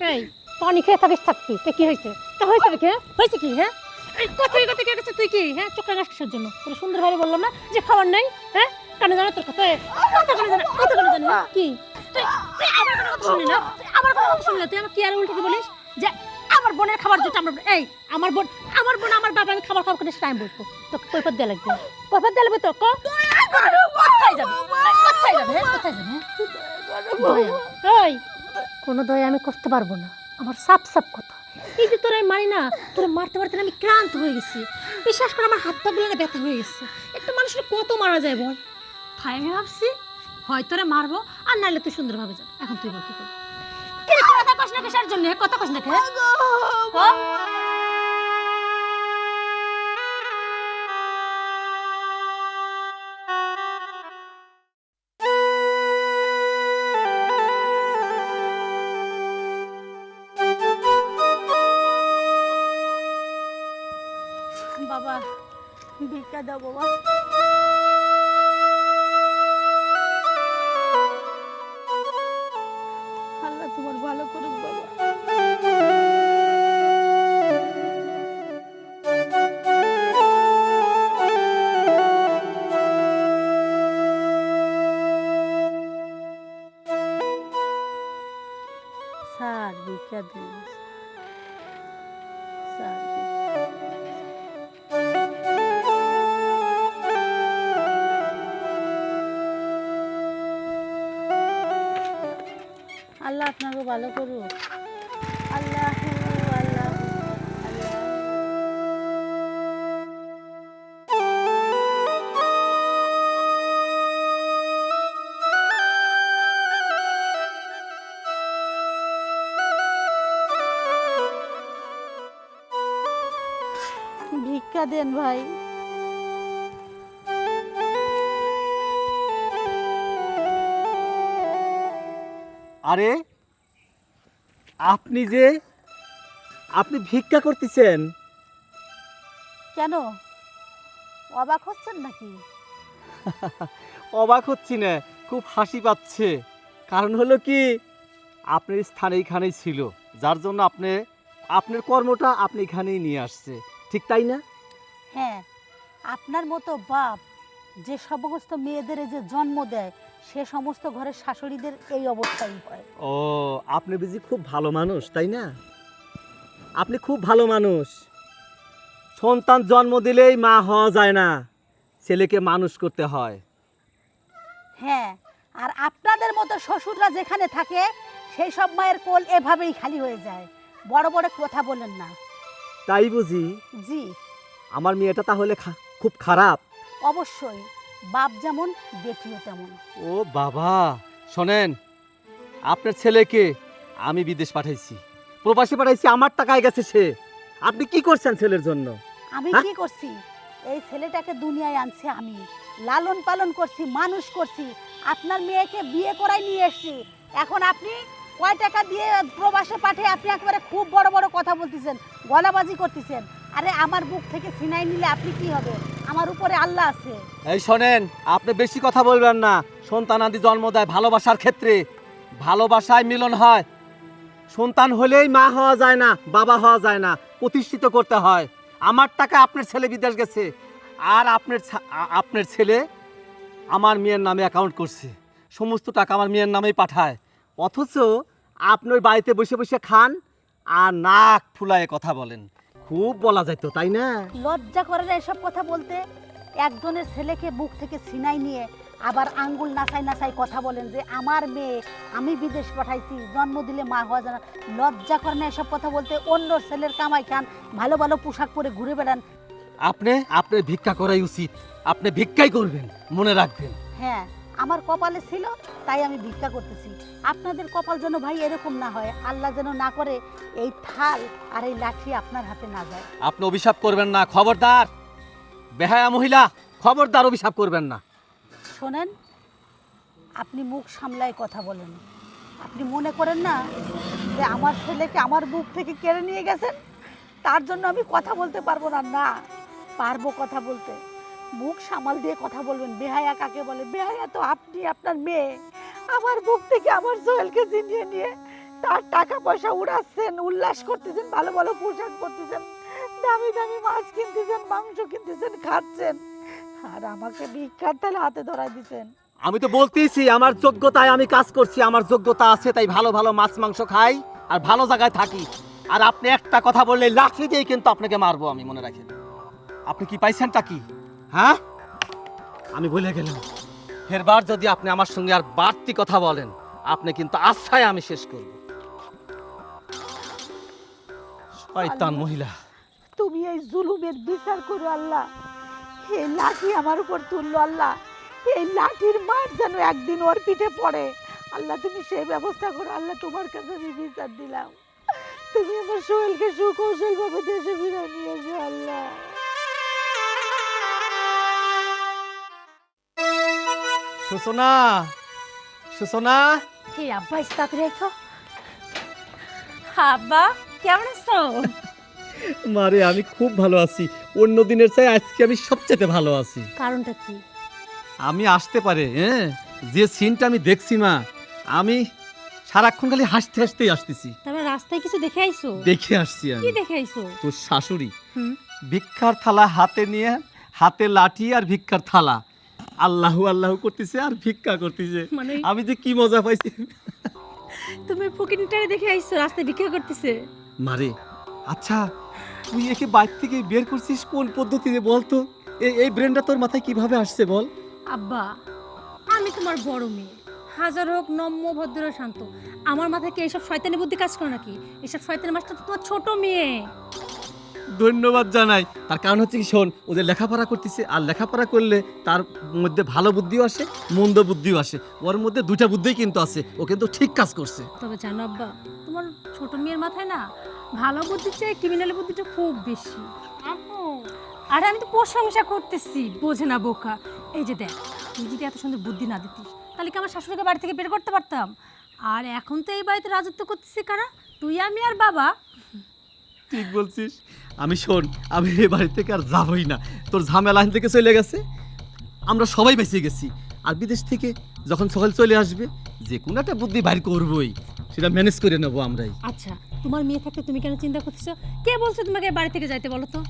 এই পানি খেয়ে থাকিস থাকবি। তো কি হয়েছে? তা হয়েছে নাকি হ্যাঁ? হয়েছে কি হ্যাঁ? এই কথাই কথা কে গেছে তুই কি হ্যাঁ? চোখের গাছ কিসের জন্য? তোর সুন্দর ভাবে বললাম না যে খাবার নেই হ্যাঁ? কেন জানো তোর কথা? কথা কেন জানো কথা কেন জানো হ্যাঁ? কি? তুই তুই আমার কোনো কথা শুনলি না? আমার কোনো কথা শুনলি তুই আমার কি আর উল্টো কি বলিস? যে আমার বোনের খাবার যেটা আমার এই আমার বোন আমার বোন আমার বাবা আমি খাবার খাবার করে টাইম বলব তো কৈফত দেওয়া লাগবে। কৈফত দেওয়া লাগবে তো ক কোথায় যাবে? কোথায় যাবে? হ্যাঁ? কোথায় যাবে? হ্যাঁ? কোনো দয়া আমি করতে পারব না। আমার সাপ সাপ কথা। এই যে তোরা মারি না তোর মারতে মারতে আমি ক্লান্ত হয়ে গেছি। বিশ্বাস করে আমার হাত পা গুলো ব্যথা হয়ে গেছে। একটা মানুষের কত মারা যায় বল? তাই আমি ভাবছি হয় রে মারবো আর নাইলে তুই সুন্দরভাবে যাবে। এখন তুই বল কি করবি? কথা কস না কিসের জন্য। কথা কস না কে বাবা। ভিক্ষা দাও বাবা। আল্লাহ তোমার ভালো করুক বাবা। ভিক্ষা দেন ভাই। আরে আপনি যে আপনি ভিক্ষা করতেছেন। কেন? অবাক হচ্ছেন নাকি? অবাক হচ্ছি না খুব হাসি পাচ্ছে। কারণ হলো কি আপনার স্থান এইখানেই ছিল যার জন্য আপনি আপনার কর্মটা আপনি এখানেই নিয়ে আসছে। ঠিক তাই না? আপনার মতো বাপ যে সমস্ত মেয়েদের যে জন্ম দেয় সে সমস্ত ঘরের শাশুড়িদের এই অবস্থাই হয়। ও আপনি বুঝি খুব ভালো মানুষ তাই না? আপনি খুব ভালো মানুষ। সন্তান জন্ম দিলেই মা হওয়া যায় না ছেলেকে মানুষ করতে হয়। হ্যাঁ আর আপনাদের মতো শ্বশুররা যেখানে থাকে সেই সব মায়ের কোল এভাবেই খালি হয়ে যায়। বড় বড় কথা বলেন না। তাই বুঝি? জি। আমার মেয়েটা তাহলে খা- খুব খারাপ। অবশ্যই বাপ যেমন বেটিও তেমন। ও বাবা শোনেন আপনার ছেলেকে আমি বিদেশ পাঠাইছি। প্রবাসে পাঠাইছি আমার টাকায় গেছে সে। আপনি কি করছেন ছেলের জন্য? আমি হ্যাঁ? কি করছি? এই ছেলেটাকে দুনিয়ায় আনছি আমি। লালন পালন করছি মানুষ করছি। আপনার মেয়েকে বিয়ে করাই নিয়ে এসেছি। এখন আপনি কয় টাকা দিয়ে প্রবাসে পাঠিয়ে আপনি একেবারে খুব বড় বড় কথা বলতেছেন গলাবাজি করতেছেন। আরে আমার বুক থেকে ছিনাই নিলে আপনি কি হবে? আমার উপরে আল্লাহ আছে। এই শোনেন, আপনি বেশি কথা বলবেন না। সন্তান আদি জন্ম দেয় ভালোবাসার ক্ষেত্রে। ভালোবাসায় মিলন হয়। সন্তান হলেই মা হওয়া যায় না, বাবা হওয়া যায় না, প্রতিষ্ঠিত করতে হয়। আমার টাকা আপনার ছেলে বিদেশ গেছে। আর আপনার আপনার ছেলে আমার মেয়ের নামে অ্যাকাউন্ট করছে। সমস্ত টাকা আমার মেয়ের নামেই পাঠায়। অথচ আপনার বাড়িতে বসে বসে খান আর নাক ফুলায়ে কথা বলেন। খুব বলা যায় তো তাই না? লজ্জা করে না এসব কথা বলতে? একজনের ছেলেকে বুক থেকে ছিনাই নিয়ে আবার আঙ্গুল নাচাই নাচাই কথা বলেন যে আমার মেয়ে আমি বিদেশ পাঠাইছি জন্ম দিলে মা হওয়া যায় না। লজ্জা করে না এসব কথা বলতে? অন্য ছেলের কামাই খান ভালো ভালো পোশাক পরে ঘুরে বেড়ান। আপনি আপনি ভিক্ষা করাই উচিত। আপনি ভিক্ষাই করবেন মনে রাখবেন। হ্যাঁ। আমার কপালে ছিল তাই আমি ভিক্ষা করতেছি। আপনাদের কপাল যেন ভাই এরকম না হয় আল্লাহ যেন না করে এই থাল আর এই লাঠি আপনার হাতে না যায়। আপনি অভিশাপ করবেন না খবরদার। বেহায়া মহিলা খবরদার অভিশাপ করবেন না। শোনেন আপনি মুখ সামলায় কথা বলেন। আপনি মনে করেন না যে আমার ছেলেকে আমার বুক থেকে কেড়ে নিয়ে গেছেন? তার জন্য আমি কথা বলতে পারব না না পারব কথা বলতে। মুখ সামাল দিয়ে কথা বলবেন। বেহায়া কাকে বলে? বেহায়া তো আপনি, আপনার মেয়ে। আমার বুক থেকে আমার সোহেলকে ছিনিয়ে নিয়ে তার টাকা পয়সা উড়াচ্ছেন, উল্লাস করতেছেন, ভালো ভালো পোশাক পরতেছেন, দামি দামি মাছ কিনতেছেন, মাংস কিনতেছেন, খাচ্ছেন। আর আমাকে ভিক্ষার তালে হাতে ধরাই দিছেন আমি তো বলতেইছি, আমার যোগ্যতায় আমি কাজ করছি, আমার যোগ্যতা আছে, তাই ভালো ভালো মাছ, মাংস খাই আর ভালো জায়গায় থাকি। আর আপনি একটা কথা বললে লাঠি দিয়ে কিন্তু আপনাকে মারবো আমি, মনে রাখেন। আপনি কি পাইছেনটা কি? হ্যাঁ? আমি বলে গেলাম। ফেরবার যদি আপনি আমার সঙ্গে আর বাড়তি কথা বলেন আপনি কিন্তু আশায় আমি শেষ করব। শয়তান মহিলা। তুমি এই জুলুমের বিচার করো আল্লাহ। এই লাঠি আমার উপর তুললো আল্লাহ। এই লাঠির মার যেন একদিন ওর পিঠে পড়ে। আল্লাহ তুমি সেই ব্যবস্থা করো আল্লাহ তোমার কাছে আমি বিচার দিলাম। তুমি আমার সোহেলকে সুকৌশল ভাবে দেশে ফিরে নিয়ে এসো আল্লাহ। সুসনা সুসনা। হে আব্বা এসে তাড়াতাড়ি আইতো আব্বা কেমন আছো? মারে আমি খুব ভালো আছি। অন্য দিনের চাই আজকে আমি সবচেয়ে ভালো আছি। কারণটা কি? আমি আসতে পারে হ্যাঁ? যে সিনটা আমি দেখছি মা আমি সারাক্ষণ খালি হাসতে হাসতেই আসতেছি। তারপরে রাস্তায় কিছু দেখে আইছো? দেখে আসছি আমি। কি দেখে আইছো? তোর শাশুড়ি। ভিক্ষার থালা হাতে নিয়ে হাতে লাঠি আর ভিক্ষার থালা। আল্লাহু আল্লাহু করতেছে আর ভিক্ষা করতেছে। মানে আমি যে কি মজা পাইছি। তুমি ফকিনটারে দেখে আইছো রাস্তায় ভিক্ষা করতেছে? মারে আচ্ছা তুই একে বাইর থেকে বের করছিস কোন পদ্ধতিতে বলতো এই এই ব্রেনটা তোর মাথায় কীভাবে আসছে বল? আব্বা আমি তোমার বড় মেয়ে। হাজার হোক নম্য ভদ্র শান্ত। আমার মাথায় কি এইসব শয়তানি বুদ্ধি কাজ করে নাকি? এসব শয়তানি মাস্টার তো তোমার ছোট মেয়ে। ধন্যবাদ জানাই। তার কারণ হচ্ছে কি শোন ওদের লেখাপড়া করতেছে আর লেখাপড়া করলে তার মধ্যে ভালো বুদ্ধিও আসে মন্দ বুদ্ধিও আসে। ওর মধ্যে দুইটা বুদ্ধিই কিন্তু আছে ও কিন্তু ঠিক কাজ করছে। তবে জানো আব্বা তোমার ছোট মেয়ের মাথায় না ভালো বুদ্ধির চেয়ে ক্রিমিনাল বুদ্ধিটা খুব বেশি। আরে আমি তো প্রশংসা করতেছি বোঝে না বোকা। এই যে দেখ তুই যদি এত সুন্দর বুদ্ধি না দিতিস তাহলে কি আমার শাশুড়িকে বাড়ি থেকে বের করতে পারতাম? আর এখন তো এই বাড়িতে রাজত্ব করতেছি কারা? তুই আমি আর বাবা। ঠিক বলছিস। আমি শোন আমি এ বাড়ি থেকে আর যাবই না। তোর ঝামেলা আইন থেকে চলে গেছে? আমরা সবাই বেঁচে গেছি। আর বিদেশ থেকে যখন সকাল চলে আসবে যে কোনো একটা বুদ্ধি বাইর করবই। সেটা ম্যানেজ করে নেব আমরাই। আচ্ছা তোমার মেয়ে থাকতে তুমি কেন চিন্তা করতেছো? কে বলছো তোমাকে বাড়ি থেকে যাইতে বলো তো?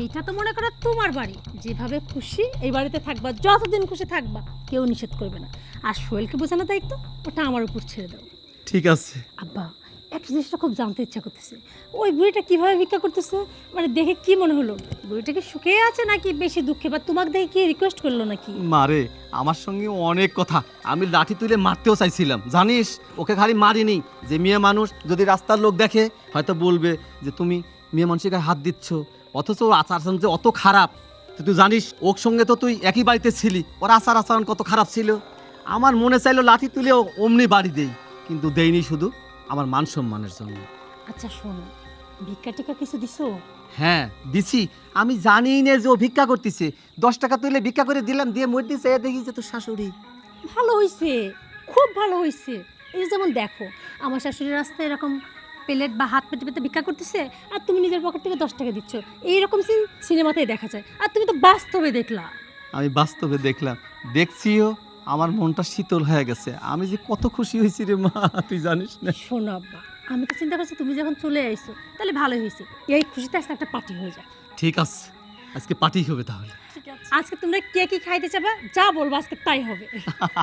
এইটা তো মনে করো তোমার বাড়ি। যেভাবে খুশি এই বাড়িতে থাকবা যতদিন খুশি থাকবা কেউ নিষেধ করবে না। আর সোহেলকে বোঝানো দায়িত্ব ওটা আমার উপর ছেড়ে দাও। ঠিক আছে। আব্বা একটা জিনিসটা খুব জানতে ইচ্ছা করতেছে। ওই বুড়িটা কীভাবে ভিক্ষা করতেছে? মানে দেখে কি মনে হলো? বুড়িটা কি সুখে আছে নাকি বেশি দুঃখে? বা তোমাকে দেখে কি রিকোয়েস্ট করল নাকি? মারে আমার সঙ্গে অনেক কথা। আমি লাঠি তুলে মারতেও চাইছিলাম। জানিস, ওকে খালি মারিনি। যে মেয়ে মানুষ যদি রাস্তার লোক দেখে, হয়তো বলবে যে, তুমি মেয়ে মানুষের গায়ে হাত দিচ্ছ। অথচ ওর আচার আচরণ যে অত খারাপ। তুই জানিস, ওর সঙ্গে তো তুই একই বাড়িতে ছিলি। ওর আচার আচরণ কত খারাপ ছিল। আমার মনে চাইলো লাঠি তুলে ও অমনি বাড়ি দেই। কিন্তু দেইনি শুধু। আমার মান সম্মানের জন্য। আচ্ছা শোনো ভিক্ষা টিকা কিছু দিছো? হ্যাঁ দিছি। আমি জানি না যে ও ভিক্ষা করতেছে। দশ টাকা তুলে ভিক্ষা করে দিলাম দিয়ে মধ্যে চেয়ে দেখি যে তোর শাশুড়ি। ভালো হয়েছে খুব ভালো হয়েছে এই যেমন দেখো আমার শাশুড়ির রাস্তায় এরকম প্লেট বা হাত পেতে পেতে ভিক্ষা করতেছে আর তুমি নিজের পকেট থেকে দশ টাকা দিচ্ছ। এইরকম সিন সিনেমাতেই দেখা যায়। আর তুমি তো বাস্তবে দেখলা। আমি বাস্তবে দেখলাম। দেখছিও আমার মনটা শীতল হয়ে গেছে। আমি যে কত খুশি হয়েছি রে মা তুই জানিস না। শোনো আব্বা আমি তো চিন্তা করছি তুমি যখন চলে আইছো তাহলে ভালো হয়েছে। এই খুশিতে আজকে একটা পার্টি হয়ে যায় ঠিক আছে আজকে পার্টি হবে তাহলে। আজকে তোমরা কে কি খাইতে চাবা যা বলব আজকে তাই হবে।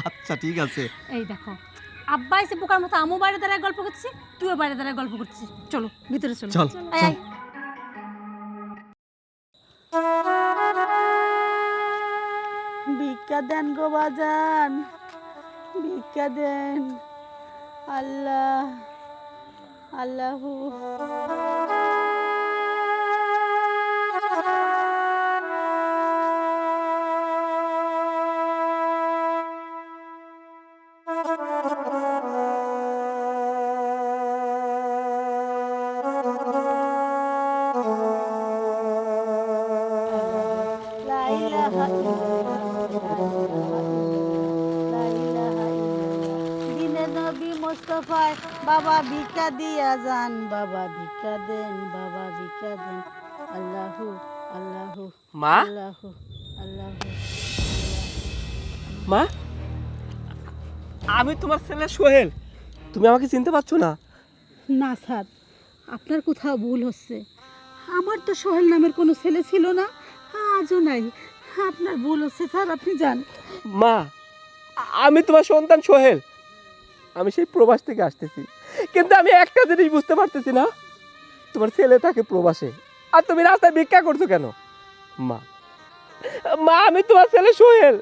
আচ্ছা ঠিক আছে। এই দেখো আব্বা এসে পোকার মতো আমু বাইরে দাঁড়ায় গল্প করতেছি তুইও বাইরে দাঁড়ায় গল্প করছিস চলো ভিতরে চলো। চল চল। ভিক্ষা দেন গো বাজান। ভিক্ষা দেন। আল্লাহ। আল্লাহ বাবা ভিক্ষা দিয়া যান বাবা ভিক্ষা দেন বাবা ভিক্ষা দেন। আল্লাহু আল্লাহু মা? আল্লাহু আল্লাহু। মা? আমি তোমার ছেলে সোহেল। তুমি আমাকে চিনতে পারছ না? না স্যার আপনার কোথাও ভুল হচ্ছে। আমার তো সোহেল নামের কোনো ছেলে ছিল না আজও নাই। আপনার ভুল হচ্ছে স্যার আপনি যান। মা আমি তোমার সন্তান সোহেল। আমি সেই প্রবাস থেকে আসতেছি। কিন্তু আমি একটা জিনিস বুঝতে পারতেছি না। তোমার ছেলে থাকে প্রবাসে। আর তুমি রাস্তায় ভিক্ষা করছ কেন? মা মা আমি তোমার ছেলে সোহেল।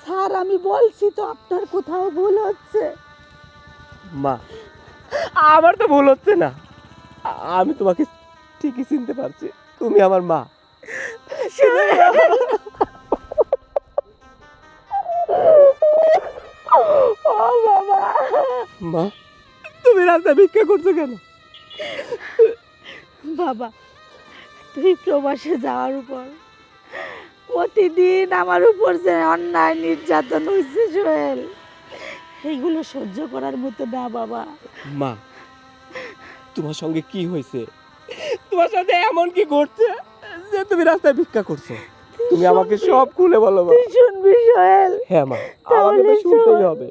স্যার আমি বলছি তো আপনার কোথাও ভুল হচ্ছে। মা আমার তো ভুল হচ্ছে না। আমি তোমাকে ঠিকই চিনতে পারছি। তুমি আমার মা। মা তুমি রাস্তায় ভিক্ষা করছ কেন? বাবা তুই প্রবাসে যাওয়ার উপর। প্রতিদিন আমার উপর যে অন্যায় নির্যাতন হয়েছে সোহেল এইগুলো সহ্য করার মতো না বাবা। মা তোমার সঙ্গে কি হয়েছে? তোমার সাথে এমন কি ঘটছে যে তুমি রাস্তায় ভিক্ষা করছ? তুমি আমাকে সব খুলে বলো মা। তুই শুনবি সোহেল। হ্যাঁ মা আমাকে তো শুনতেই হবে।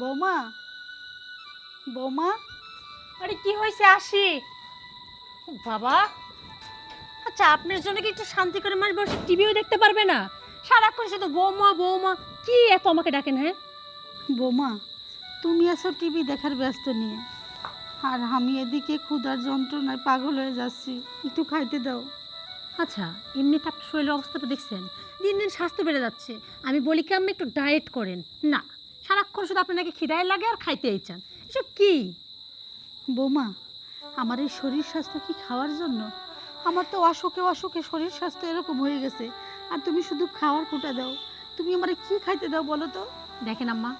বৌমা? বৌমা? আরে কি হয়েছে আসি? বাবা আচ্ছা আপনার জন্য কি একটু শান্তি করে মানুষ বসে টিভিও দেখতে পারবে না? সারাক্ষণ তো বৌমা বৌমা কি এত আমাকে ডাকেন হ্যাঁ? বৌমা তুমি আসো টিভি দেখার ব্যস্ত নিয়ে। আর আমি এদিকে ক্ষুধার যন্ত্রণায় পাগল হয়ে যাচ্ছি। একটু খাইতে দাও। আচ্ছা এমনিতে আপনার শরীরের অবস্থাটা দেখছেন। দিন দিন স্বাস্থ্য বেড়ে যাচ্ছে। আমি বলি কি আপনি একটু ডায়েট করেন। না সারাক্ষণ শুধু আপনার নাকি খিদায় লাগে আর খাইতেই চান এসব কি? বৌমা আমার এই শরীর স্বাস্থ্য কি খাওয়ার জন্য? আমার তো অসুখে অসুখে শরীর স্বাস্থ্য এরকম হয়ে গেছে। আর তুমি শুধু খাওয়ার কোটা দাও। তুমি আমার কি খাইতে দাও বলো তো? দেখেন আম্মা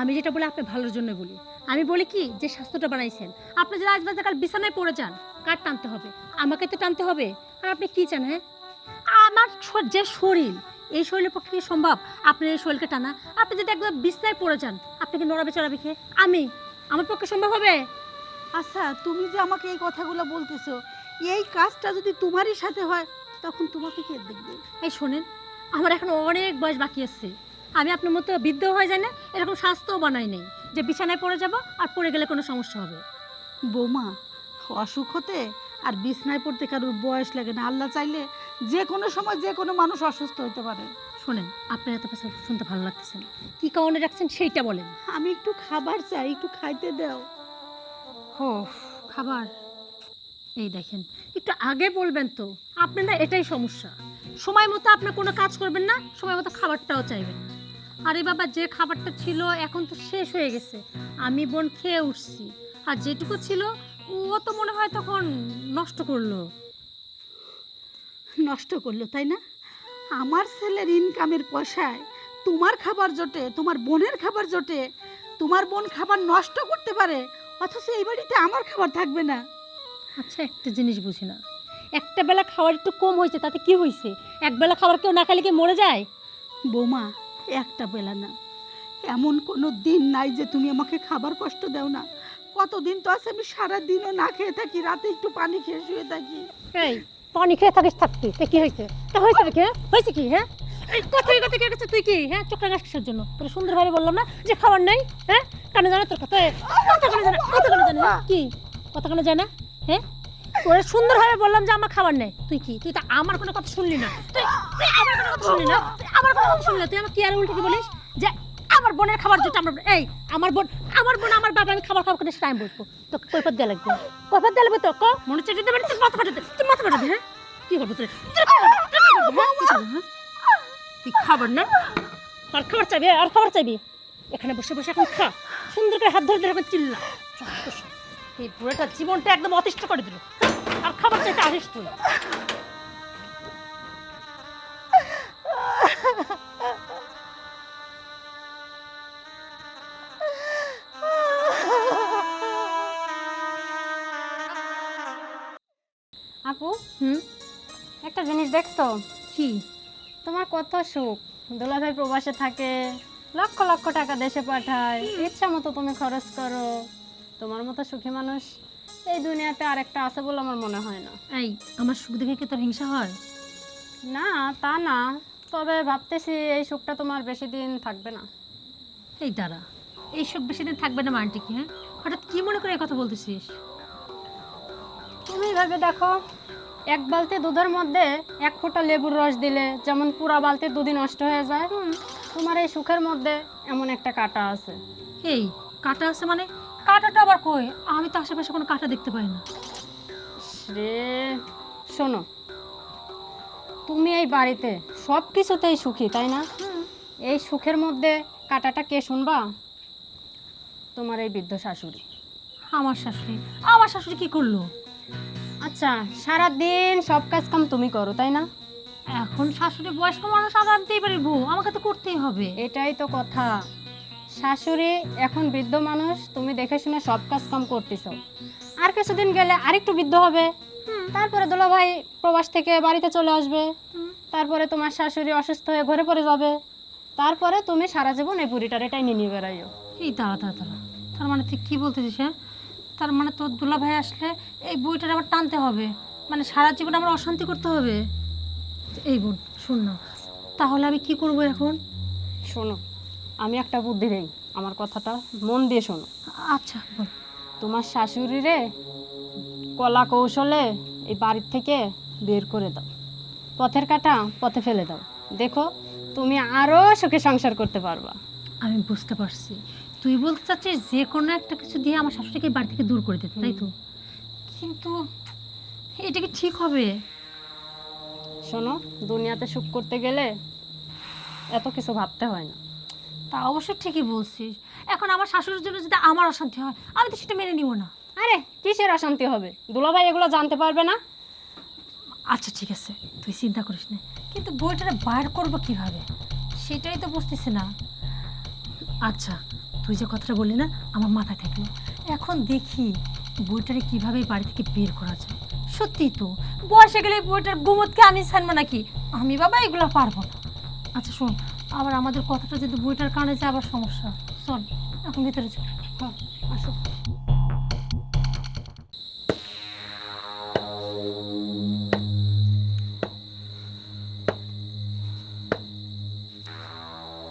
আমি যেটা বলি আপনি ভালোর জন্য বলি। আমি বলি কি যে স্বাস্থ্যটা বানাইছেন আপনি যদি আজ বাজে কাল বিছানায় পড়ে যান কার টানতে হবে? আমাকে তো টানতে হবে। আর আপনি কি চান হ্যাঁ? আমার যে শরীর এই শরীরের পক্ষে কি সম্ভব? আপনার এই শরীরকে টানা। আপনি যদি একদম বিছনায় পড়ে যান আপনি কি নড়াবে চড়াবে খেয়ে আমি? আমার পক্ষে সম্ভব হবে? আচ্ছা তুমি যে আমাকে এই কথাগুলো বলতেছো এই কাজটা যদি তোমারই সাথে হয় তখন তোমাকে কে দেখবে? এই শোনেন আমার এখন অনেক বয়স বাকি আছে। আমি আপনার মতো বৃদ্ধ হয়ে যায় না এরকম স্বাস্থ্যও বানাই নেই যে বিছানায় পড়ে যাব আর পড়ে গেলে কোনো সমস্যা হবে। বৌমা অসুখ হতে আর বিছনায় পড়তে কারোর বয়স লাগে না। আল্লাহ চাইলে যে কোনো সময় যে কোনো মানুষ অসুস্থ হতে পারে। শোনেন আপনার এত কথা শুনতে ভালো লাগতেছে না। কি কারণে রাখছেন সেইটা বলেন। আমি একটু খাবার চাই একটু খাইতে দাও। ও খাবার। এই দেখেন একটু আগে বলবেন তো আপনার না এটাই সমস্যা। সময় মতো আপনি কোনো কাজ করবেন না সময় মতো খাবারটাও চাইবেন না। আরে বাবা যে খাবারটা ছিল এখন তো শেষ হয়ে গেছে। আমি বোন খেয়ে উঠছি। আর যেটুকু ছিল ও তো মনে হয় তখন নষ্ট করল। নষ্ট করল তাই না? আমার ছেলের ইনকামের পয়সায় তোমার খাবার জোটে তোমার বোনের খাবার জোটে তোমার বোন খাবার নষ্ট করতে পারে অথচ এই বাড়িতে আমার খাবার থাকবে না। আচ্ছা একটা জিনিস বুঝি না। একটা বেলা খাবার একটু কম হয়েছে তাতে কি হয়েছে? এক বেলা খাবার কেউ না খেলে কি মরে যায়? বৌমা একটা বেলা না। এমন কোনো দিন নাই যে তুমি আমাকে খাবার কষ্ট দাও না। কতদিন তো আছে আমি সারা দিনও না খেয়ে থাকি রাতে একটু পানি খেয়ে শুয়ে থাকি। এই পানি খেয়ে থাকিস থাকতি তা কি হয়েছে তা হয়েছে হ্যাঁ? হয়েছে কি হ্যাঁ? কথাই কথা কে গেছে তুই কি হ্যাঁ? চোখটা গাছ জন্য। তোর সুন্দরভাবে বললাম না যে খাবার নাই হ্যাঁ? কানে জানে তোর কথা কথা কানে জানে, কথা কানে জানে হ্যাঁ? কি? কথা কানে জানে হ্যাঁ? তোরে সুন্দরভাবে বললাম যে আমার খাবার নেই। তুই কি? তুই তো আমার কোনো কথা শুনলি না। তুই আমার কোনো কথা শুনলি না। আমার কোনো কথা শুনলি না। তুই আমার কি আর উল্টো কি বলিস? যে আমার বোনের খাবার যেটা আমার এই, আমার বোন আমার বোন, আমার বাবা আমি খাবার খাবার করে সেটা আমি বলব তো কৈফত দেওয়া লাগবে। কৈফত দেওয়া লাগবে তো ক? মনে হচ্ছে যদি তুই মাথা ফাটাতে তুই মাথা ফাটাতে হ্যাঁ? কি করব তুই হ্যাঁ? হ্যাঁ? তুই খাবার না? আর খাবার চাইবি আর খাবার চাইবি? এখানে বসে বসে এখন খা। সুন্দর করে হাত ধরে ধরে এখন চিল্লা। এই বুড়োটা জীবনটা একদম অতিষ্ঠ করে দিল। আর খাবার চাইতে আসিস তুই। আপু হুম? একটা জিনিস দেখছ? কি? তোমার কত সুখ। দুলাভাই প্রবাসে থাকে লক্ষ লক্ষ টাকা দেশে পাঠায় ইচ্ছা মতো তুমি খরচ করো। তোমার মতো সুখী মানুষ এই দুনিয়াতে আরেকটা আছে বলে আমার মনে হয় না। এই আমার সুখ দেখে কি তোর হিংসা হয়? না তা না। তবে ভাবতেছি এই সুখটা তোমার বেশি দিন থাকবে না। এই দাঁড়া এই সুখ বেশি দিন থাকবে না মানটি কি হ্যাঁ? হঠাৎ কি মনে করে এই কথা বলতেছিস? তুমি ভেবে দেখো এক বালতি দুধের মধ্যে এক ফোঁটা লেবুর রস দিলে যেমন পুরা বালতি দুদিন নষ্ট হয়ে যায়। তোমার এই সুখের মধ্যে এমন একটা কাটা আছে। এই কাটা আছে মানে? কাটাটা আবার কই? আমি তো আশেপাশে কোনো কাটা দেখতে পাই না। রে শোনো। তুমি এই বাড়িতে সব কিছুতেই সুখী তাই না? এই সুখের মধ্যে কাটাটা কে শুনবা? তোমার এই বৃদ্ধ শাশুড়ি। আমার শাশুড়ি। আমার শাশুড়ি কি করল? আচ্ছা সারা দিন সব কাজ কাম তুমি করো তাই না? এখন শাশুড়ি বয়স্ক মানুষ আমি আনতেই পারি বউ আমাকে তো করতেই হবে। এটাই তো কথা। শাশুড়ি এখন বৃদ্ধ মানুষ তুমি দেখে শুনে সব কাজ কাম করতেছ। আর কিছুদিন গেলে আরেকটু বৃদ্ধ হবে। তারপরে দুলাভাই প্রবাস থেকে বাড়িতে চলে আসবে। তারপরে তোমার শাশুড়ি অসুস্থ হয়ে ঘরে পড়ে যাবে। তারপরে তুমি সারা জীবন এই বুড়িটার এটাই নিয়ে বেড়াইও। এই দাঁড়া দাঁড়া দাঁড়া। তার মানে তুই কি বলতেছিস হ্যাঁ? তার মানে তোর দুলা ভাই আসলে এই বইটার আবার টানতে হবে। মানে সারা জীবন আমার অশান্তি করতে হবে। এই বোন শোন না। তাহলে আমি কি করব এখন? শোনো আমি একটা বুদ্ধি দেই। আমার কথাটা মন দিয়ে শোনো। আচ্ছা বল। তোমার শাশুড়িরে কলা কৌশলে এই বাড়ির থেকে বের করে দাও। পথের কাটা পথে ফেলে দাও। দেখো তুমি আরও সুখে সংসার করতে পারবা। আমি বুঝতে পারছি। তুই বলতে চাচ্ছিস যে কোনো একটা কিছু দিয়ে আমার শাশুড়িকে বাড়ি থেকে দূর করে দিতে তাই তো? কিন্তু এটা কি ঠিক হবে? শোনো দুনিয়াতে সুখ করতে গেলে এত কিছু ভাবতে হয় না। তা অবশ্য ঠিকই বলছিস। এখন আমার শাশুড়ির জন্য যদি আমার অশান্তি হয় আমি তো সেটা মেনে নিব না। আরে কিসের অশান্তি হবে? দুলাভাই এগুলো জানতে পারবে না? আচ্ছা ঠিক আছে। তুই চিন্তা করিস না। কিন্তু বইটা বার করব কীভাবে? সেটাই তো বুঝতেছি না। আচ্ছা তুই যে কথাটা বললি না, আমার মাথায় থাকল। এখন দেখি বইটারে কীভাবে বাড়ি থেকে বের করা যায়। সত্যি তো, বয়সে গেলে বইটার গুমতকে আমি ছানবো নাকি? আমি বাবা, এগুলো পারব না। আচ্ছা শোন, আবার আমাদের কথাটা যদি বইটার কারণে যায়, আবার সমস্যা। চল, এখন ভিতরে চল। হ্যাঁ আসো।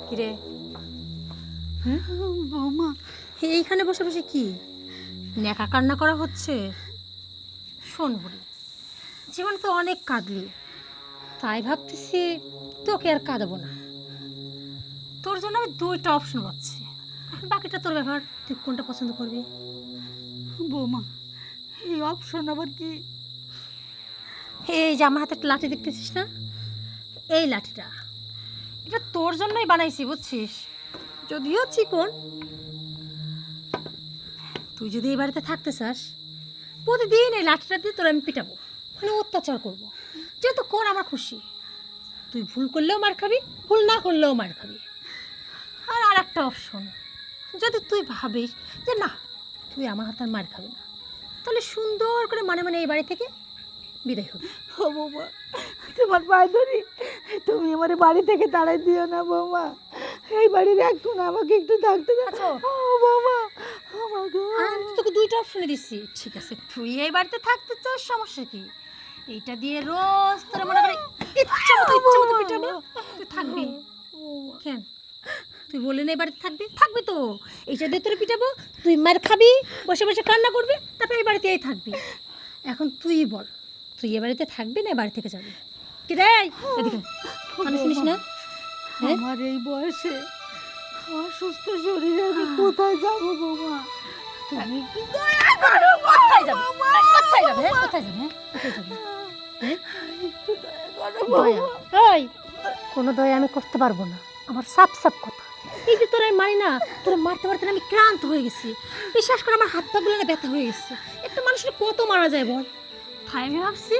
কিরে? এইখানে বসে বসে কি? নেকা কান্না করা হচ্ছে? শোন বলি জীবন তো অনেক কাঁদলি। তাই ভাবতেছি তোকে আর কাঁদাবো না। তোর জন্য আমি দুইটা অপশন পাচ্ছি। এখন বাকিটা তোর ব্যাপার তুই কোনটা পছন্দ করবি? বৌমা এই অপশন আবার কি? এই যে আমার হাতে একটা লাঠি দেখতেছিস না? এই লাঠিটা এটা তোর জন্যই বানাইছি বুঝছিস? যদিও চিকন তুই যদি এই বাড়িতে থাকতে চাস প্রতিদিন এই লাঠিটা দিয়ে তোর আমি পিটাবো। মানে অত্যাচার করব। যতক্ষণ আমার খুশি। তুই ভুল করলেও মার খাবি ভুল না করলেও মার খাবি। আর আর একটা অপশন যদি তুই ভাবিস যে না তুই আমার হাতে মার খাবি না তাহলে সুন্দর করে মানে মানে এই বাড়ি থেকে বিদায় হবি। ও বৌমা তোমার পায়ে ধরি। তুমি আমার বাড়ি থেকে তাড়াই দিও না বৌমা। এই বাড়ির এখন আমাকে একটু থাকতে দাও। আচ্ছা। ও গো আমি তো তোকে দুইটা অপশনে দিচ্ছি। ঠিক আছে তুই এই বাড়িতে থাকতে চাস সমস্যা কি? এইটা দিয়ে রোজ তোর মনে করে ইচ্ছা মতো ইচ্ছা মতো পিটাবো। তুই থাকবি। কেন? তুই বললি না এই বাড়িতে থাকবি? থাকবি তো। এইটা দিয়ে তোর পিটাবো তুই মার খাবি বসে বসে কান্না করবি তারপরে এই বাড়িতেই থাকবি। এখন তুই বল তুই এ বাড়িতে থাকবি না বাড়ি থেকে যাবি? কি রে এদিকে আমি শুনিস না? হ্যাঁ? আমার এই বয়সে অসুস্থ শরীরে আমি কোথায় যাব বৌমা? তুমি দয়া কোথায় যাবে কোথায় যাবে হ্যাঁ? কোথায় যাবে? কোথায় যাবে একটু দয়া করো দয়া বৌমা এই কোনো দয়া আমি করতে পারব না। আমার সাপ সাপ কথা। এই যে তোরা মারি না তোরা মারতে মারতে আমি ক্লান্ত হয়ে গেছি। বিশ্বাস করে আমার হাত পা গুলো না ব্যথা হয়ে গেছে। একটা মানুষের কত মারা যায় বল? তাই আমি ভাবছি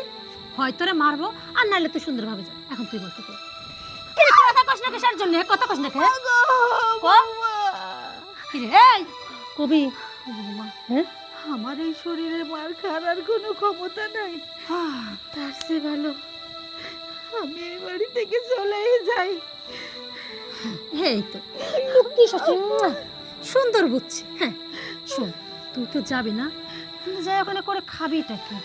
হয় তোরে মারবো আর নাহলে তুই সুন্দরভাবে যা। এখন তুই বলতে কর। কথা কস না কিসের জন্য কথা কস না কে? কবি বৌমা হ্যাঁ? আমার এই শরীরে মার খাওয়ার কোনো ক্ষমতা নাই। তার চেয়ে ভালো। আমি এই বাড়ি থেকে চলে যাই। এই তো লক্ষ্মী মুয়া, সুন্দর বুঝছি। হ্যাঁ শোন তুই তো যাবি না? যাই ওখানে করে খাবিটা কি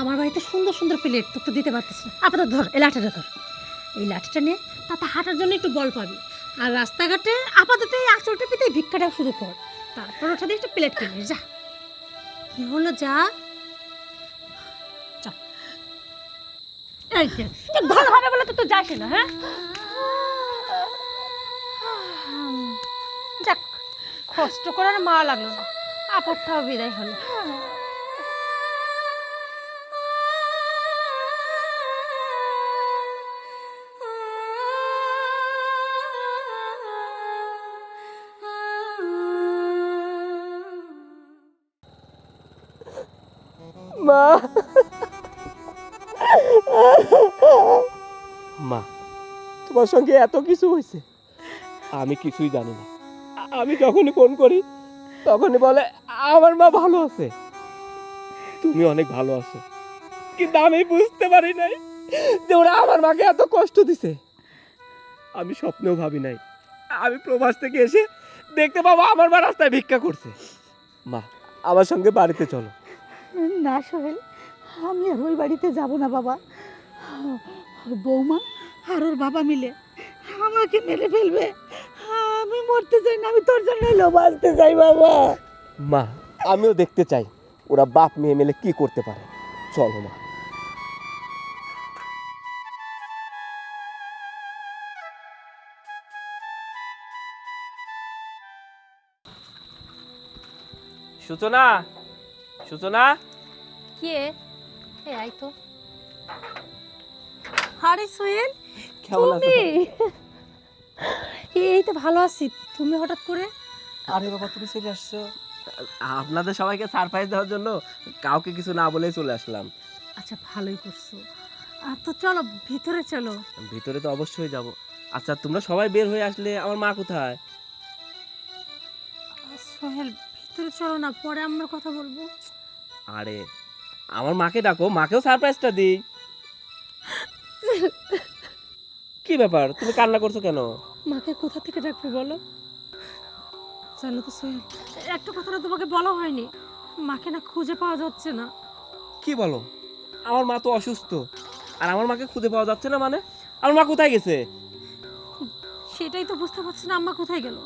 আমার বাড়িতে সুন্দর সুন্দর প্লেট তোকে তো দিতে পারতেছি না। আপাতত ধর এই লাঠিটা ধর। এই লাঠিটা নিয়ে তাতে হাঁটার জন্য একটু বল পাবি। আর রাস্তাঘাটে আপাতত এই আঁচলটা পেতে ভিক্ষাটা শুরু কর। তারপর ওটা দিয়ে একটা প্লেট কিনে যা। কি হলো, যা? ভালো হবে বলে তো তুই যাস না হ্যাঁ? যাক, কষ্ট করার মা লাগল না। আপদটাও বিদায় হলো। মা। মা। তোমার সঙ্গে এত কিছু হয়েছে? আমি কিছুই জানি না। আমি যখনই ফোন করি তখনই বলে আমার মা ভালো আছে। তুমি অনেক ভালো আছো। কিন্তু আমি বুঝতে পারি নাই যে ওরা আমার মাকে এত কষ্ট দিছে। আমি স্বপ্নেও ভাবি নাই। আমি প্রবাস থেকে এসে দেখতে পাবো আমার মা রাস্তায় ভিক্ষা করছে। মা আমার সঙ্গে বাড়িতে চলো। না সোহেল আমি আর ওই বাড়িতে যাব না বাবা। বৌমা আর ওর বাবা মিলে আমাকে মেরে ফেলবে। আমি মরতে চাই না আমি তোর জন্য হলেও বাঁচতে চাই বাবা। মা আমিও দেখতে চাই ওরা বাপ মেয়ে মিলে কি করতে পারে। চলো মা। সূচনা সূচনা কে? এ আই তো। আরে সোহেল কেমন আছো তুমি? এই তো ভালো আছি। তুমি হঠাৎ করে? আরে বাবা তুমি চলে আসছো। আপনাদের সবাইকে সারপ্রাইজ দেওয়ার জন্য কাউকে কিছু না বলেই চলে আসলাম। আচ্ছা ভালোই করছ। আর তো চলো ভিতরে চলো। ভিতরে তো অবশ্যই যাব। আচ্ছা তোমরা সবাই বের হয়ে আসলে আমার মা কোথায়? সোহেল ভিতরে চলো না পরে আমরা কথা বলব। আরে আমার মাকে ডাকো মাকেও সারপ্রাইজটা দিই। কি ব্যাপার? তুমি কান্না করছ কেন? মাকে কোথা থেকে ডাকবো বলো? জানো তো সোহেল একটা কথাটা তোমাকে বলা হয়নি। মাকে না খুঁজে পাওয়া যাচ্ছে না। কি বলো? আমার মা তো অসুস্থ। আর আমার মাকে খুঁজে পাওয়া যাচ্ছে না মানে? আমার মা কোথায় গেছে? সেটাই তো বুঝতে পারছি না আম্মা কোথায় গেল?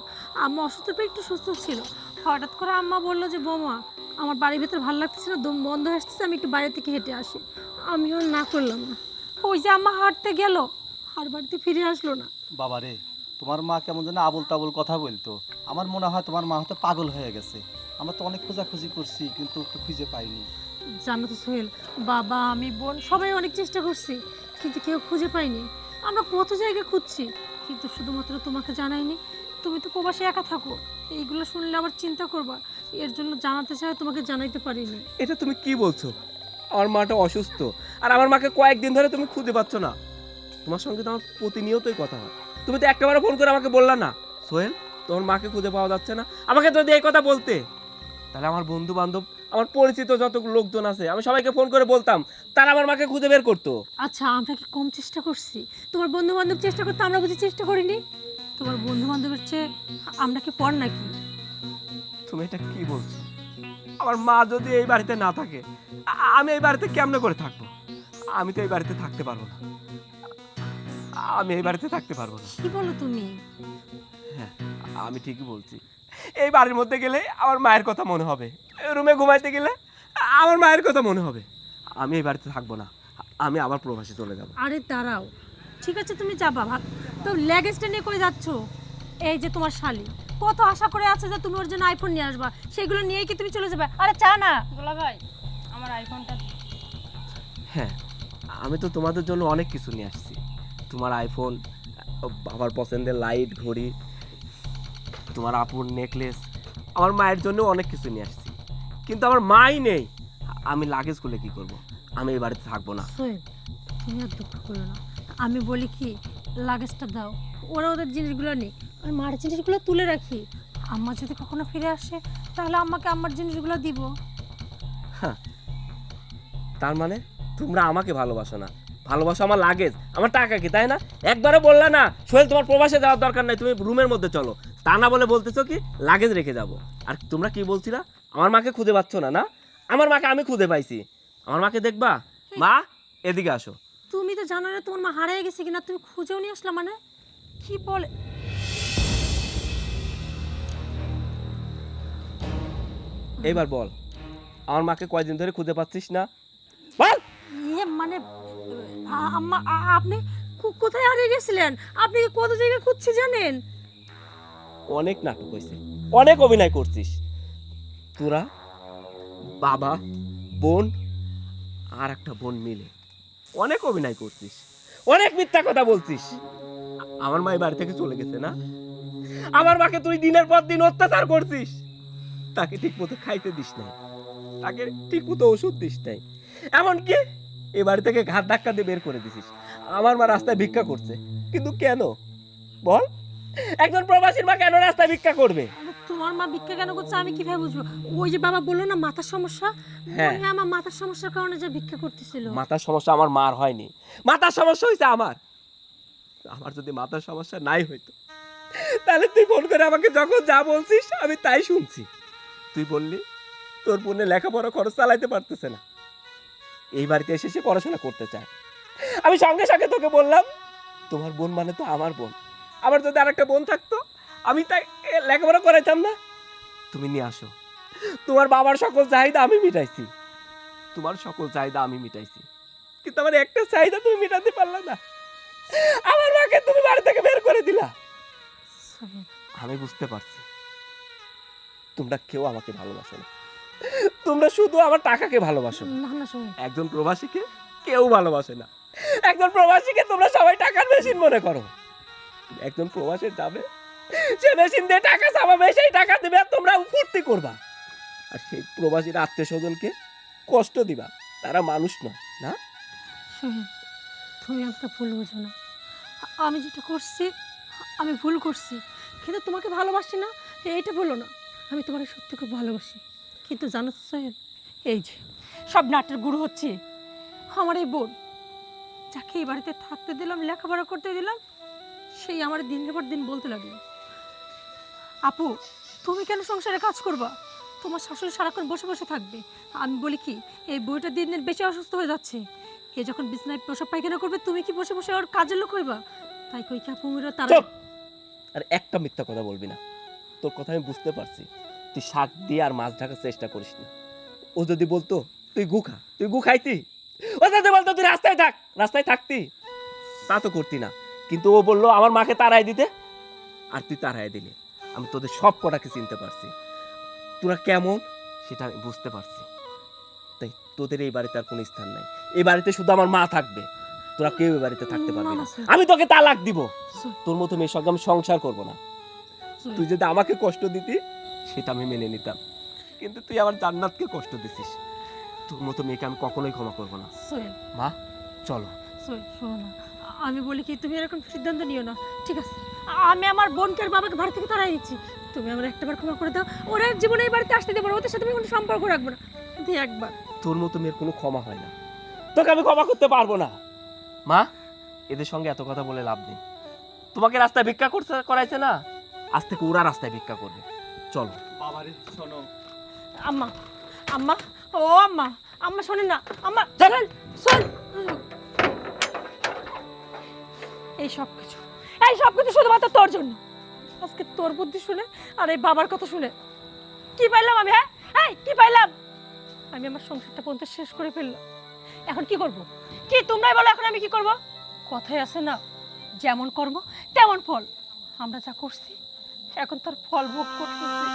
আম্মা অসুস্থ পর একটু সুস্থ ছিল। হঠাৎ করে আম্মা বলল যে বৌমা আমার বাড়ির ভিতরে ভালো লাগতেছে না দম বন্ধ হয়ে আসতেছে আমি একটু বাইরে থেকে হেঁটে আসি। আমিও না করলাম না। ওই যে আম্মা হাঁটতে গেল আর বাড়িতে ফিরে আসলো না। বাবা রে তোমার মা কেমন যেন আবল তাবল কথা বলতো। আমার মনে হয় তোমার মা হয়তো পাগল হয়ে গেছে। আমরা তো অনেক খোঁজাখুঁজি করছি কিন্তু ওকে খুঁজে পাইনি। জানো তো সোহেল বাবা আমি বোন সবাই অনেক চেষ্টা করছি কিন্তু কেউ খুঁজে পাইনি। আমরা কত জায়গায় খুঁজছি কিন্তু শুধুমাত্র তোমাকে জানাইনি। তুমি তো প্রবাসে একা থাকো এইগুলো শুনলে আবার চিন্তা করবা। এর জন্য জানাতে চাই তোমাকে জানাইতে পারিনি। এটা তুমি কি বলছো? আমার মাটা অসুস্থ। আর আমার মাকে কয়েকদিন ধরে তুমি খুঁজে পাচ্ছ না। তোমার সঙ্গে তো আমার প্রতিনিয়তই কথা হয়। তুমি তো একবারে ফোন করে আমাকে বললা না। সোহেল তোমার মাকে খুঁজে পাওয়া যাচ্ছে না। আমাকে যদি এই কথা বলতে তাহলে আমার বন্ধু বান্ধব আমার পরিচিত যত লোকজন আছে আমি সবাইকে ফোন করে বলতাম তারা আমার মাকে খুঁজে বের করতো। আচ্ছা আমরা কি কম চেষ্টা করছি? তোমার বন্ধু বান্ধব চেষ্টা করতে আমরা বুঝি চেষ্টা করিনি? তোমার বন্ধু বান্ধবের চেয়ে আমরা কি পর নাকি? তুমি এটা কি বলছো? আমার মা যদি এই বাড়িতে না থাকে আমি এই বাড়িতে কেমনে করে থাকব? আমি তো এই বাড়িতে থাকতে পারব না। আমি এই বাড়িতে থাকতে পারব না। কি বলো তুমি? হ্যাঁ আমি ঠিকই বলছি। এই বাড়ির মধ্যে গেলে আমার মায়ের কথা মনে হবে। রুমে ঘুমাইতে গেলে আমার মায়ের কথা মনে হবে। আমি এই বাড়িতে থাকব না। আমি আবার প্রবাসে চলে যাব। আরে দাঁড়াও। ঠিক আছে তুমি যাবা ভাত তো ল্যাগেজটা নিয়ে কই যাচ্ছ? এই যে তোমার শালি। কত আশা করে আছে যে তুমি ওর জন্য আইফোন নিয়ে আসবা? সেগুলো নিয়েই কি তুমি চলে যাবে? আরে চা না। দুলা ভাই আমার আইফোনটা হ্যাঁ আমি তো তোমাদের জন্য অনেক কিছু নিয়ে আসছি। তোমার আইফোন বাবার পছন্দের লাইট ঘড়ি তোমার আপুর নেকলেস আমার মায়ের জন্য অনেক কিছু নিয়ে আসছি। কিন্তু আমার মাই নেই। আমি লাগেজ খুলে কি করব? আমি এই বাড়িতে থাকব না। তুমি আর দুঃখ করো না। আমি বলি কি লাগেজটা দাও। ওরা ওদের জিনিসগুলো নেই আর মার জিনিসগুলো তুলে রাখি। আম্মা যদি কখনো ফিরে আসে তাহলে আম্মাকে আম্মার জিনিসগুলো দিব। তার মানে তোমরা আমাকে ভালোবাসো না। ভালোবাসো আমার লাগেজ আমার টাকা কি তাই না? একবারও বললা না সোহেল তোমার প্রবাসে যাওয়ার দরকার নাই তুমি রুমের মধ্যে চলো। তা না বলে বলতেছো কি লাগেজ রেখে যাব। আর তোমরা কি বলছিলা? আমার মাকে খুঁজে পাচ্ছ না না? আমার মাকে আমি খুঁজে পাইছি। আমার মাকে দেখবা? মা এদিকে আসো। তুমি তো জানো না তোমার মা হারিয়ে গেছে কিনা তুমি খুঁজেও নিয়ে আসলা মানে? কি বলে এবার বল আমার মাকে কয়দিন ধরে খুঁজে পাচ্ছিস না? বল! ইয়ে মানে আম্মা আপনি কোথায় হারিয়ে গেছিলেন? আপনি কত জায়গায় খুঁজছি জানেন? অনেক নাটক হয়েছে অনেক অভিনয় করছিস। তোরা বাবা বোন আর একটা বোন মিলে অনেক অভিনয় করছিস অনেক মিথ্যা কথা বলছিস। আমার মা এই বাড়ি থেকে চলে গেছে না? আমার মাকে তুই দিনের পর দিন অত্যাচার করছিস। তাকে ঠিক মতো খাইতে দিস নাই। তাকে ঠিক মতো ওষুধ দিস নাই। এমনকি এ বাড়ি থেকে ঘাট ধাক্কা দিয়ে বের করে দিছিস। আমার মা রাস্তায় ভিক্ষা করছে। কিন্তু কেন? বল। একজন প্রবাসীর মা কেন রাস্তায় ভিক্ষা করবে? তোমার মা ভিক্ষা কেন করছে আমি কীভাবে বুঝব? ওই যে বাবা বলল না মাথার সমস্যা? হ্যাঁ। আমার মাথার সমস্যার কারণে যে ভিক্ষা করতেছিল। মাথার সমস্যা আমার মার হয়নি। মাথার সমস্যা হয়েছে আমার। আমার যদি মাথার সমস্যা নাই হইতো তাহলে তুই ফোন করে আমাকে যখন যা বলছিস আমি তাই শুনছি। তুই বললি তোর বোনে লেখাপড়া খরচ চালাইতে পারতেছে না। এই বাড়িতে এসে সে পড়াশোনা করতে চায়। আমি সঙ্গে সঙ্গে তোকে বললাম তোমার বোন মানে তো আমার বোন। আমার যদি আরেকটা বোন থাকতো আমি তাই লেখাপড়া করাইতাম না। তুমি নিয়ে আসো। তোমার বাবার সকল চাহিদা আমি মিটাইছি। তোমার সকল চাহিদা আমি মিটাইছি। কিন্তু আমার একটা চাহিদা তুমি মিটাতে পারলে না। আমার মাকে তুমি বাড়ি থেকে বের করে দিলা। আমি বুঝতে পারছি। তোমরা কেউ আমাকে ভালোবাসো না। তোমরা শুধু আমার টাকাকে ভালোবাসো না। না একজন প্রবাসীকে কেউ ভালোবাসে না। একজন প্রবাসীকে তোমরা সবাই টাকার মেশিন মনে করো। একজন প্রবাসী যাবে সে মেশিন দিয়ে টাকা চাপাবে সেই টাকা দেবে আর তোমরা ফুর্তি করবা। আর সেই প্রবাসীর আত্মীয় স্বজনকে কষ্ট দিবা। তারা মানুষ নয় না? তুমি আমাকে ভুল বুঝো না। আমি যেটা করছি আমি ভুল করছি। কিন্তু তোমাকে ভালোবাসি না এইটা বলো না। আমি তোমার সত্যি খুব ভালোবাসি। কিন্তু জানো সোহেল, এই যে, সব নাটের গুরু হচ্ছে। আমার এই বোন, যাকে এই বাড়িতে থাকতে দিলাম, লেখাপড়া করতে দিলাম, সেই আমার দিনের পর দিন বলতে লাগল। আপু, তুমি কেন সংসারে কাজ করবা? তোমার শাশুড়ি সারাক্ষণ বসে বসে থাকবে। আমি বলি কি, এই বইটা দিন দিন বেশি অসুস্থ হয়ে যাচ্ছে। এ যখন বিছনায় প্রসব পায়খানা করবে, তুমি কি বসে বসে ওর কাজের লোক হইবা? তাই কই কি আপু তারা আর একটা মিথ্যা কথা বলবি না। তোর কথা আমি বুঝতে পারছি। তুই শাক দিয়ে আর মাছ ঢাকার চেষ্টা করিস না। ও যদি বলতো তুই গু খা তুই গু খাইতি? ও যদি বলতো তুই রাস্তায় থাক রাস্তায় থাকতি? তা তো করতি না। কিন্তু ও বলল আমার মাকে তাড়াই দিতে। আর তুই তাড়াই দিলি। আমি তোদের সব কটাকে চিনতে পারছি। তোরা কেমন সেটা আমি বুঝতে পারছি। তাই তোদের এই বাড়িতে আর কোনো স্থান নাই। এই বাড়িতে শুধু আমার মা থাকবে। তোরা কেউ এই বাড়িতে থাকতে পারবি না। আমি তোকে তালাক দিব। তোর মতো মেয়ের সঙ্গে আমি সংসার করব না। তুই যদি আমাকে কষ্ট দিতি সেটা আমি মেনে নিতাম। কিন্তু তুই আমার জান্নাতকে কষ্ট দিছিস। তোর মতো মেয়েকে আমি কখনোই ক্ষমা করব না। সোহেল। মা চলো। সোহেল শোনো না। আমি বলি কি তুমি এরকম সিদ্ধান্ত নিও না। ঠিক আছে? আমি আমার বোনকে আর বাবাকে বাড়ি থেকে তাড়াই দিচ্ছি। তুমি আমার একটাবার ক্ষমা করে দাও। ওরা জীবনে এই বাড়িতে আসতে দেবো না। ওদের সাথে আমি কোনো সম্পর্ক রাখব না। কিন্তু একবার। তোর মতো মেয়ের কোনো ক্ষমা হয় না। তোকে আমি ক্ষমা করতে পারব না। মা এদের সঙ্গে এত কথা বলে লাভ নেই। তোমাকে রাস্তায় ভিক্ষা করতে করাইছে না? আজ থেকে ওরা রাস্তায় ভিক্ষা করবে। চলো। বাবারে শোনো। আম্মা আম্মা ও আম্মা আম্মা শোনেন না আম্মা সোহেল সোহেল এই সব কিছু এই সব কিছু শুধুমাত্র তোর জন্য। আজকে তোর বুদ্ধি শুনে আর এই বাবার কথা শুনে। কি পাইলাম আমি হ্যাঁ? এই কি পাইলাম? আমি আমার সংসারটা পর্যন্ত শেষ করে ফেললাম। এখন কি করব? কি তোমরাই বলো এখন আমি কি করব? কথাই আছে না যেমন কর্ম তেমন ফল। আমরা যা করছি এখন তার ফল ভোগ করতেছি।